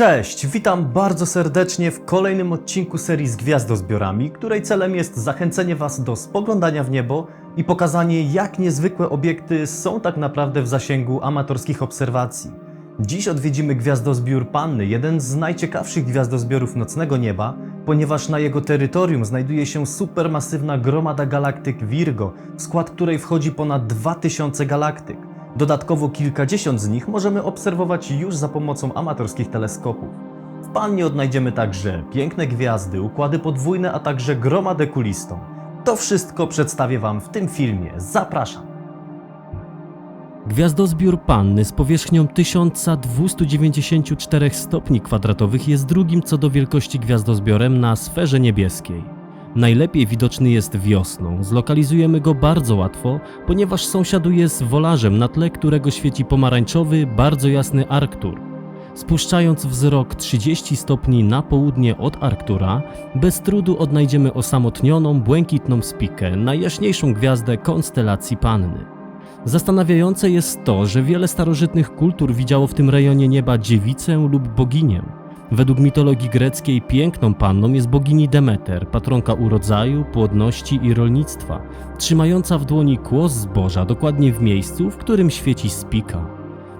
Cześć, witam bardzo serdecznie w kolejnym odcinku serii z Gwiazdozbiorami, której celem jest zachęcenie Was do spoglądania w niebo i pokazanie, jak niezwykłe obiekty są tak naprawdę w zasięgu amatorskich obserwacji. Dziś odwiedzimy Gwiazdozbiór Panny, jeden z najciekawszych gwiazdozbiorów nocnego nieba, ponieważ na jego terytorium znajduje się supermasywna gromada galaktyk Virgo, w skład której wchodzi ponad 2000 galaktyk. Dodatkowo kilkadziesiąt z nich możemy obserwować już za pomocą amatorskich teleskopów. W Pannie odnajdziemy także piękne gwiazdy, układy podwójne, a także gromadę kulistą. To wszystko przedstawię Wam w tym filmie. Zapraszam! Gwiazdozbiór Panny z powierzchnią 1294 stopni kwadratowych jest drugim co do wielkości gwiazdozbiorem na sferze niebieskiej. Najlepiej widoczny jest wiosną. Zlokalizujemy go bardzo łatwo, ponieważ sąsiaduje z wolarzem, na tle którego świeci pomarańczowy, bardzo jasny Arktur. Spuszczając wzrok 30 stopni na południe od Arktura, bez trudu odnajdziemy osamotnioną, błękitną spikę, najjaśniejszą gwiazdę konstelacji Panny. Zastanawiające jest to, że wiele starożytnych kultur widziało w tym rejonie nieba dziewicę lub boginię. Według mitologii greckiej piękną panną jest bogini Demeter, patronka urodzaju, płodności i rolnictwa, trzymająca w dłoni kłos zboża dokładnie w miejscu, w którym świeci spika.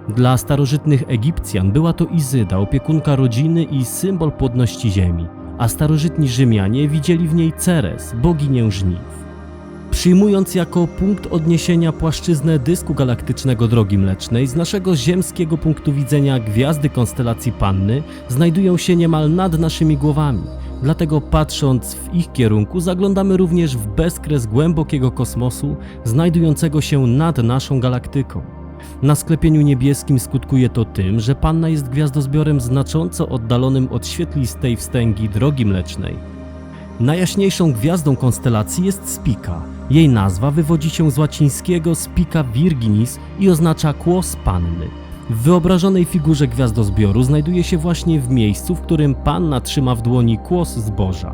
Dla starożytnych Egipcjan była to Izyda, opiekunka rodziny i symbol płodności ziemi, a starożytni Rzymianie widzieli w niej Ceres, boginię żniw. Przyjmując jako punkt odniesienia płaszczyznę dysku galaktycznego Drogi Mlecznej, z naszego ziemskiego punktu widzenia gwiazdy konstelacji Panny znajdują się niemal nad naszymi głowami. Dlatego patrząc w ich kierunku zaglądamy również w bezkres głębokiego kosmosu znajdującego się nad naszą galaktyką. Na sklepieniu niebieskim skutkuje to tym, że Panna jest gwiazdozbiorem znacząco oddalonym od świetlistej wstęgi Drogi Mlecznej. Najjaśniejszą gwiazdą konstelacji jest Spika. Jej nazwa wywodzi się z łacińskiego Spica Virginis i oznacza kłos panny. W wyobrażonej figurze gwiazdozbioru znajduje się właśnie w miejscu, w którym panna trzyma w dłoni kłos zboża.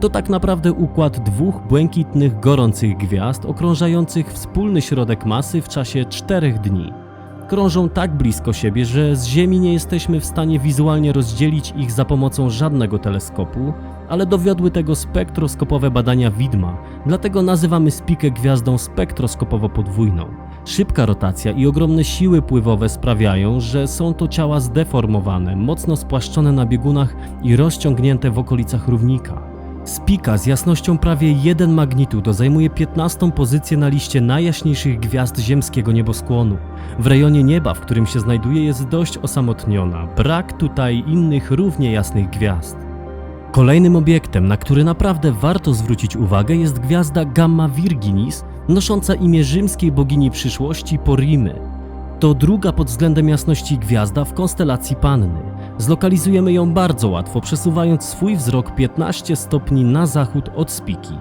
To tak naprawdę układ dwóch błękitnych, gorących gwiazd okrążających wspólny środek masy w czasie czterech dni. Krążą tak blisko siebie, że z Ziemi nie jesteśmy w stanie wizualnie rozdzielić ich za pomocą żadnego teleskopu, ale dowiodły tego spektroskopowe badania widma, dlatego nazywamy spikę gwiazdą spektroskopowo-podwójną. Szybka rotacja i ogromne siły pływowe sprawiają, że są to ciała zdeformowane, mocno spłaszczone na biegunach i rozciągnięte w okolicach równika. Spika z jasnością prawie 1 magnitudo zajmuje 15 pozycję na liście najjaśniejszych gwiazd ziemskiego nieboskłonu. W rejonie nieba, w którym się znajduje, jest dość osamotniona. Brak tutaj innych równie jasnych gwiazd. Kolejnym obiektem, na który naprawdę warto zwrócić uwagę, jest gwiazda Gamma Virginis, nosząca imię rzymskiej bogini przyszłości Porimy. To druga pod względem jasności gwiazda w konstelacji Panny. Zlokalizujemy ją bardzo łatwo, przesuwając swój wzrok 15 stopni na zachód od Spiki.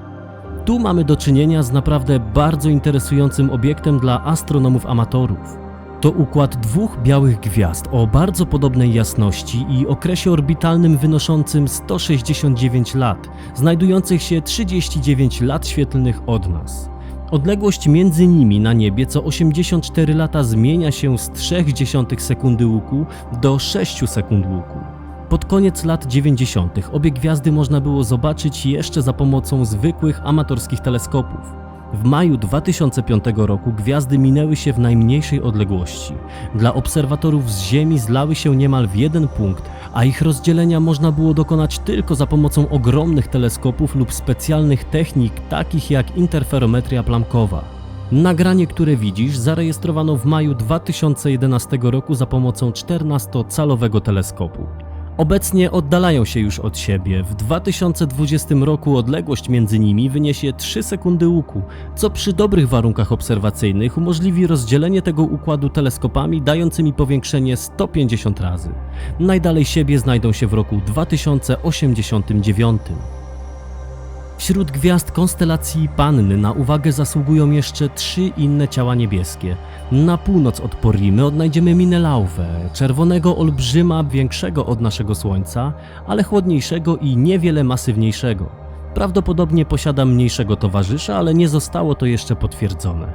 Tu mamy do czynienia z naprawdę bardzo interesującym obiektem dla astronomów amatorów. To układ dwóch białych gwiazd o bardzo podobnej jasności i okresie orbitalnym wynoszącym 169 lat, znajdujących się 39 lat świetlnych od nas. Odległość między nimi na niebie co 84 lata zmienia się z 0,3 sekundy łuku do 6 sekund łuku. Pod koniec lat 90. obie gwiazdy można było zobaczyć jeszcze za pomocą zwykłych amatorskich teleskopów. W maju 2005 roku gwiazdy minęły się w najmniejszej odległości. Dla obserwatorów z Ziemi zlały się niemal w jeden punkt, a ich rozdzielenia można było dokonać tylko za pomocą ogromnych teleskopów lub specjalnych technik takich jak interferometria plamkowa. Nagranie, które widzisz, zarejestrowano w maju 2011 roku za pomocą 14-calowego teleskopu. Obecnie oddalają się już od siebie. W 2020 roku odległość między nimi wyniesie 3 sekundy łuku, co przy dobrych warunkach obserwacyjnych umożliwi rozdzielenie tego układu teleskopami dającymi powiększenie 150 razy. Najdalej siebie znajdą się w roku 2089. Wśród gwiazd konstelacji Panny na uwagę zasługują jeszcze trzy inne ciała niebieskie. Na północ od Porimy odnajdziemy Minelauvę, czerwonego olbrzyma większego od naszego Słońca, ale chłodniejszego i niewiele masywniejszego. Prawdopodobnie posiada mniejszego towarzysza, ale nie zostało to jeszcze potwierdzone.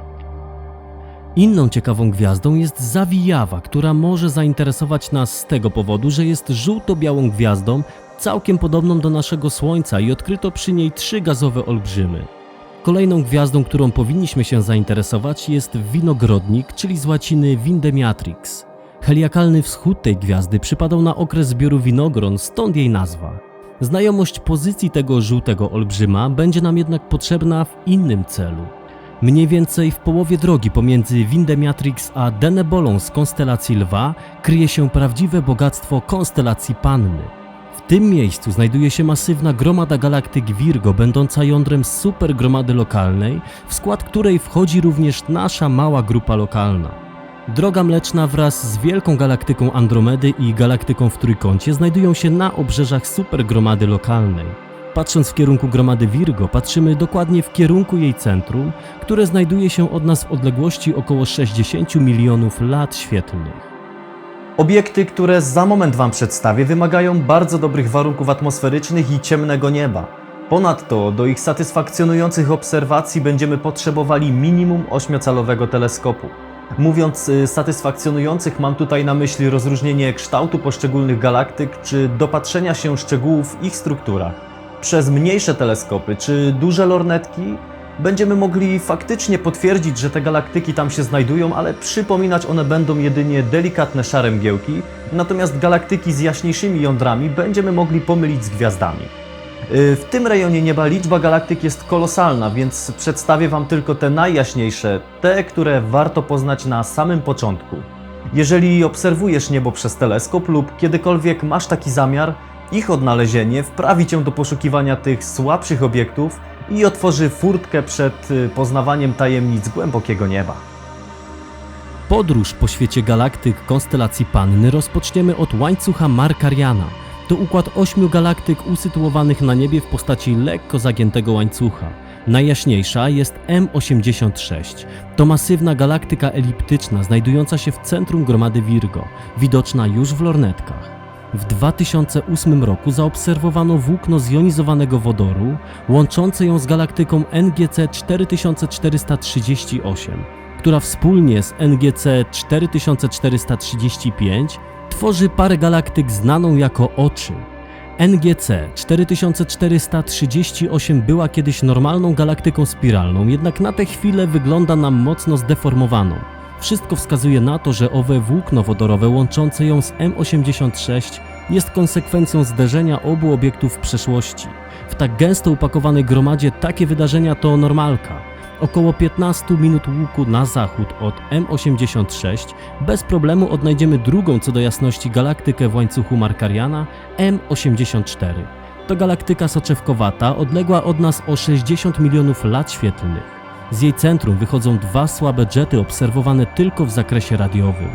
Inną ciekawą gwiazdą jest Zawijawa, która może zainteresować nas z tego powodu, że jest żółto-białą gwiazdą, całkiem podobną do naszego Słońca i odkryto przy niej trzy gazowe olbrzymy. Kolejną gwiazdą, którą powinniśmy się zainteresować jest winogrodnik, czyli z łaciny Vindemiatrix. Heliakalny wschód tej gwiazdy przypadał na okres zbioru winogron, stąd jej nazwa. Znajomość pozycji tego żółtego olbrzyma będzie nam jednak potrzebna w innym celu. Mniej więcej w połowie drogi pomiędzy Vindemiatrix a Denebolą z konstelacji Lwa kryje się prawdziwe bogactwo konstelacji Panny. Tym miejscu znajduje się masywna gromada galaktyk Virgo, będąca jądrem supergromady lokalnej, w skład której wchodzi również nasza mała grupa lokalna. Droga Mleczna wraz z wielką galaktyką Andromedy i galaktyką w Trójkącie znajdują się na obrzeżach supergromady lokalnej. Patrząc w kierunku gromady Virgo, patrzymy dokładnie w kierunku jej centrum, które znajduje się od nas w odległości około 60 milionów lat świetlnych. Obiekty, które za moment Wam przedstawię, wymagają bardzo dobrych warunków atmosferycznych i ciemnego nieba. Ponadto do ich satysfakcjonujących obserwacji będziemy potrzebowali minimum 8-calowego teleskopu. Mówiąc y, satysfakcjonujących, mam tutaj na myśli rozróżnienie kształtu poszczególnych galaktyk czy dopatrzenia się szczegółów w ich strukturach. Przez mniejsze teleskopy czy duże lornetki będziemy mogli faktycznie potwierdzić, że te galaktyki tam się znajdują, ale przypominać one będą jedynie delikatne szare mgiełki, natomiast galaktyki z jaśniejszymi jądrami będziemy mogli pomylić z gwiazdami. Y, W tym rejonie nieba liczba galaktyk jest kolosalna, więc przedstawię Wam tylko te najjaśniejsze, te, które warto poznać na samym początku. Jeżeli obserwujesz niebo przez teleskop lub kiedykolwiek masz taki zamiar, ich odnalezienie wprawi Cię do poszukiwania tych słabszych obiektów i otworzy furtkę przed y, poznawaniem tajemnic głębokiego nieba. Podróż po świecie galaktyk konstelacji Panny rozpoczniemy od łańcucha Markariana. To układ ośmiu galaktyk usytuowanych na niebie w postaci lekko zagiętego łańcucha. Najjaśniejsza jest M86. To masywna galaktyka eliptyczna znajdująca się w centrum gromady Virgo, widoczna już w lornetkach. W 2008 roku zaobserwowano włókno zjonizowanego wodoru łączące ją z galaktyką NGC 4438 która wspólnie z NGC 4435 tworzy parę galaktyk znaną jako oczy. NGC 4438 była kiedyś normalną galaktyką spiralną, jednak na tę chwilę wygląda nam mocno zdeformowaną. Wszystko wskazuje na to, że owe włókno wodorowe łączące ją z M86 jest konsekwencją zderzenia obu obiektów w przeszłości. W tak gęsto upakowanej gromadzie takie wydarzenia to normalka. Około 15 minut łuku na zachód od M86 bez problemu odnajdziemy drugą co do jasności galaktykę w łańcuchu Markariana M84. To galaktyka soczewkowata, odległa od nas o 60 milionów lat świetlnych. Z jej centrum wychodzą dwa słabe jety obserwowane tylko w zakresie radiowym.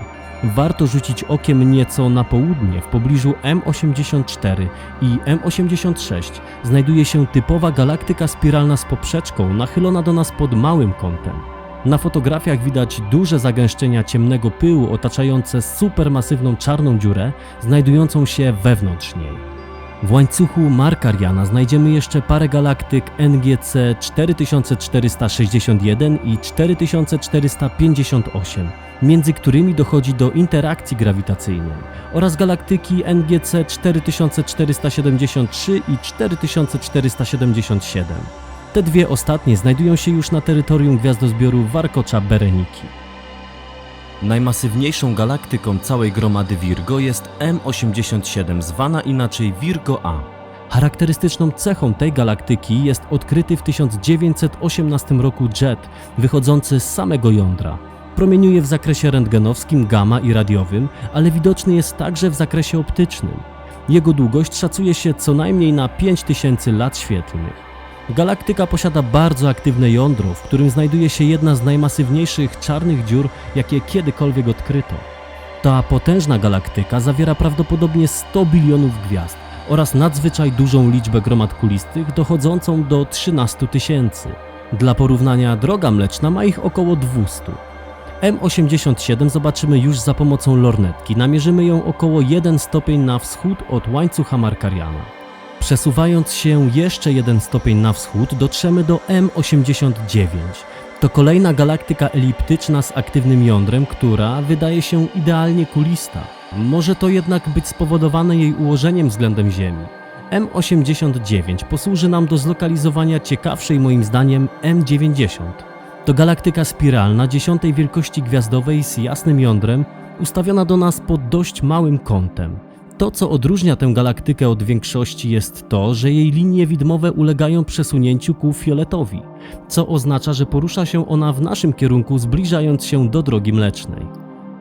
Warto rzucić okiem nieco na południe, w pobliżu M84 i M86 znajduje się typowa galaktyka spiralna z poprzeczką nachylona do nas pod małym kątem. Na fotografiach widać duże zagęszczenia ciemnego pyłu otaczające supermasywną czarną dziurę znajdującą się wewnątrz niej. W łańcuchu Markariana znajdziemy jeszcze parę galaktyk NGC 4461 i 4458, między którymi dochodzi do interakcji grawitacyjnej, oraz galaktyki NGC 4473 i 4477. Te dwie ostatnie znajdują się już na terytorium gwiazdozbioru Warkocza-Bereniki. Najmasywniejszą galaktyką całej gromady Virgo jest M87, zwana inaczej Virgo A. Charakterystyczną cechą tej galaktyki jest odkryty w 1918 roku jet wychodzący z samego jądra. Promieniuje w zakresie rentgenowskim, gamma i radiowym, ale widoczny jest także w zakresie optycznym. Jego długość szacuje się co najmniej na 5000 lat świetlnych. Galaktyka posiada bardzo aktywne jądro, w którym znajduje się jedna z najmasywniejszych czarnych dziur, jakie kiedykolwiek odkryto. Ta potężna galaktyka zawiera prawdopodobnie 100 bilionów gwiazd oraz nadzwyczaj dużą liczbę gromad kulistych, dochodzącą do 13 tysięcy. Dla porównania droga mleczna ma ich około 200. M87 zobaczymy już za pomocą lornetki. Namierzymy ją około 1 stopień na wschód od łańcucha Markariana. Przesuwając się jeszcze jeden stopień na wschód, dotrzemy do M89. To kolejna galaktyka eliptyczna z aktywnym jądrem, która wydaje się idealnie kulista. Może to jednak być spowodowane jej ułożeniem względem Ziemi. M89 posłuży nam do zlokalizowania ciekawszej moim zdaniem M90. To galaktyka spiralna dziesiątej wielkości gwiazdowej z jasnym jądrem, ustawiona do nas pod dość małym kątem. To, co odróżnia tę galaktykę od większości, jest to, że jej linie widmowe ulegają przesunięciu ku fioletowi, co oznacza, że porusza się ona w naszym kierunku, zbliżając się do drogi mlecznej.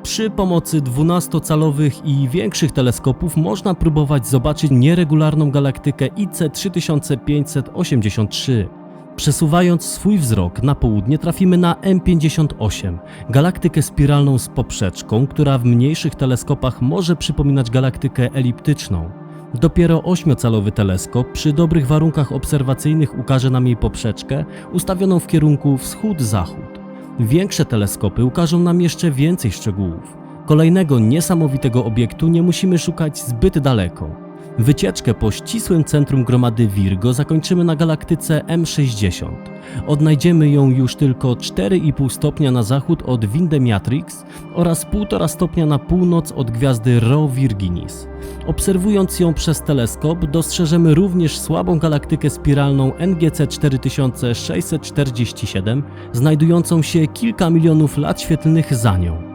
Przy pomocy 12-calowych i większych teleskopów można próbować zobaczyć nieregularną galaktykę IC 3583. Przesuwając swój wzrok na południe trafimy na M58, galaktykę spiralną z poprzeczką, która w mniejszych teleskopach może przypominać galaktykę eliptyczną. Dopiero 8-calowy teleskop przy dobrych warunkach obserwacyjnych ukaże nam jej poprzeczkę ustawioną w kierunku wschód-zachód. Większe teleskopy ukażą nam jeszcze więcej szczegółów. Kolejnego niesamowitego obiektu nie musimy szukać zbyt daleko. Wycieczkę po ścisłym centrum gromady Virgo zakończymy na galaktyce M60. Odnajdziemy ją już tylko 4,5 stopnia na zachód od Windemiatrix oraz 1,5 stopnia na północ od gwiazdy Rho Virginis. Obserwując ją przez teleskop, dostrzeżemy również słabą galaktykę spiralną NGC 4647, znajdującą się kilka milionów lat świetlnych za nią.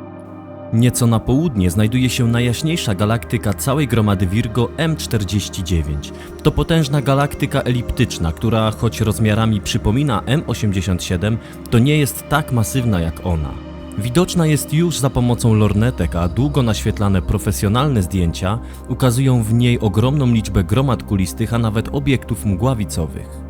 Nieco na południe znajduje się najjaśniejsza galaktyka całej gromady Virgo M49. To potężna galaktyka eliptyczna, która choć rozmiarami przypomina M87, to nie jest tak masywna jak ona. Widoczna jest już za pomocą lornetek, a długo naświetlane profesjonalne zdjęcia ukazują w niej ogromną liczbę gromad kulistych, a nawet obiektów mgławicowych.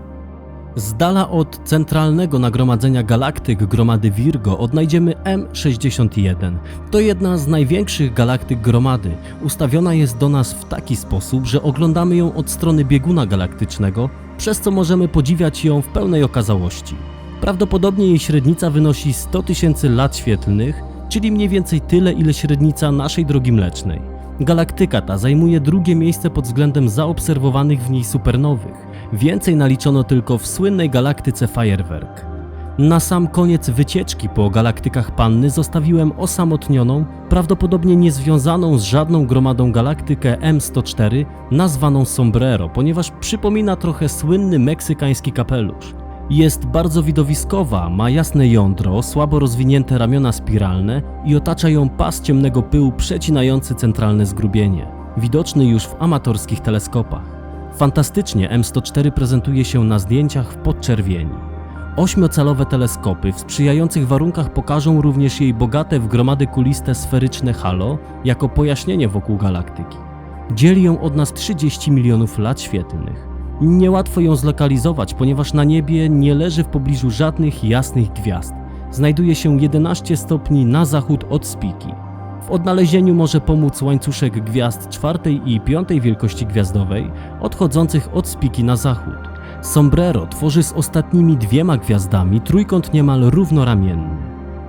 Z dala od centralnego nagromadzenia galaktyk gromady Virgo odnajdziemy M61. To jedna z największych galaktyk gromady. Ustawiona jest do nas w taki sposób, że oglądamy ją od strony bieguna galaktycznego, przez co możemy podziwiać ją w pełnej okazałości. Prawdopodobnie jej średnica wynosi 100 tysięcy lat świetlnych, czyli mniej więcej tyle, ile średnica naszej drogi mlecznej. Galaktyka ta zajmuje drugie miejsce pod względem zaobserwowanych w niej supernowych. Więcej naliczono tylko w słynnej galaktyce Firework. Na sam koniec wycieczki po galaktykach Panny zostawiłem osamotnioną, prawdopodobnie niezwiązaną z żadną gromadą galaktykę M104, nazwaną Sombrero, ponieważ przypomina trochę słynny meksykański kapelusz. Jest bardzo widowiskowa, ma jasne jądro, słabo rozwinięte ramiona spiralne i otacza ją pas ciemnego pyłu przecinający centralne zgrubienie, widoczny już w amatorskich teleskopach. Fantastycznie M104 prezentuje się na zdjęciach w podczerwieni. Ośmiocalowe teleskopy w sprzyjających warunkach pokażą również jej bogate w gromady kuliste sferyczne halo jako pojaśnienie wokół galaktyki. Dzieli ją od nas 30 milionów lat świetlnych. Niełatwo ją zlokalizować, ponieważ na niebie nie leży w pobliżu żadnych jasnych gwiazd. Znajduje się 11 stopni na zachód od Spiki. W odnalezieniu może pomóc łańcuszek gwiazd czwartej i piątej wielkości gwiazdowej, odchodzących od Spiki na zachód. Sombrero tworzy z ostatnimi dwiema gwiazdami trójkąt niemal równoramienny.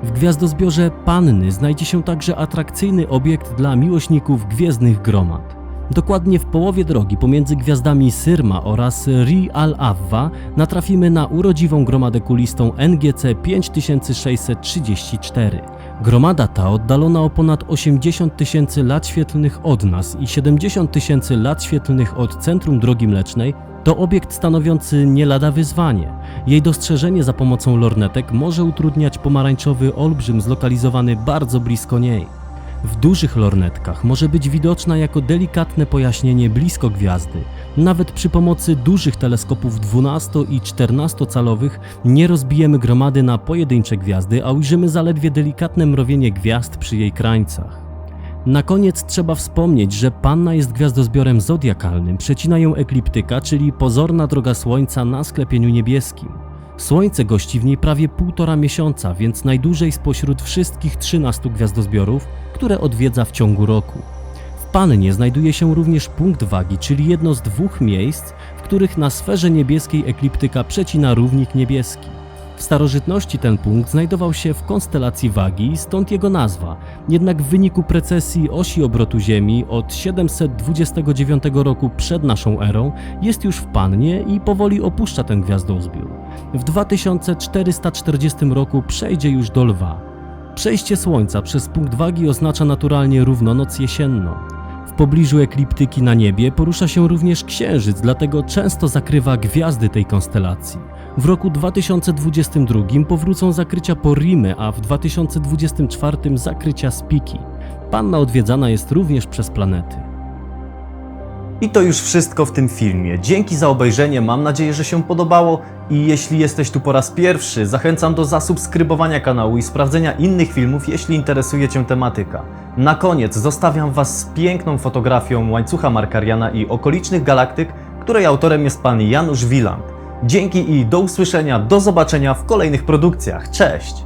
W gwiazdozbiorze Panny znajdzie się także atrakcyjny obiekt dla miłośników gwiezdnych gromad. Dokładnie w połowie drogi pomiędzy gwiazdami Syrma oraz Ri al-Awwa natrafimy na urodziwą gromadę kulistą NGC 5634. Gromada ta oddalona o ponad 80 tysięcy lat świetlnych od nas i 70 tysięcy lat świetlnych od centrum Drogi Mlecznej to obiekt stanowiący nie lada wyzwanie. Jej dostrzeżenie za pomocą lornetek może utrudniać pomarańczowy olbrzym zlokalizowany bardzo blisko niej. W dużych lornetkach może być widoczna jako delikatne pojaśnienie blisko gwiazdy. Nawet przy pomocy dużych teleskopów 12 i 14 calowych nie rozbijemy gromady na pojedyncze gwiazdy, a ujrzymy zaledwie delikatne mrowienie gwiazd przy jej krańcach. Na koniec trzeba wspomnieć, że Panna jest gwiazdozbiorem zodiakalnym, przecina ją ekliptyka, czyli pozorna droga Słońca na sklepieniu niebieskim. Słońce gości w niej prawie półtora miesiąca, więc najdłużej spośród wszystkich 13 gwiazdozbiorów, które odwiedza w ciągu roku. W Pannie znajduje się również punkt wagi, czyli jedno z dwóch miejsc, w których na sferze niebieskiej ekliptyka przecina równik niebieski. W starożytności ten punkt znajdował się w konstelacji Wagi, stąd jego nazwa. Jednak w wyniku precesji osi obrotu Ziemi od 729 roku przed naszą erą jest już w Pannie i powoli opuszcza ten gwiazdozbiór. W 2440 roku przejdzie już do Lwa. Przejście Słońca przez punkt wagi oznacza naturalnie równonoc jesienną. W pobliżu ekliptyki na niebie porusza się również Księżyc, dlatego często zakrywa gwiazdy tej konstelacji. W roku 2022 powrócą zakrycia Porimy, a w 2024 zakrycia Spiki. Panna odwiedzana jest również przez planety. I to już wszystko w tym filmie. Dzięki za obejrzenie, mam nadzieję, że się podobało i jeśli jesteś tu po raz pierwszy, zachęcam do zasubskrybowania kanału i sprawdzenia innych filmów, jeśli interesuje Cię tematyka. Na koniec zostawiam Was z piękną fotografią łańcucha Markariana i okolicznych galaktyk, której autorem jest pan Janusz Wiland. Dzięki i do usłyszenia, do zobaczenia w kolejnych produkcjach. Cześć!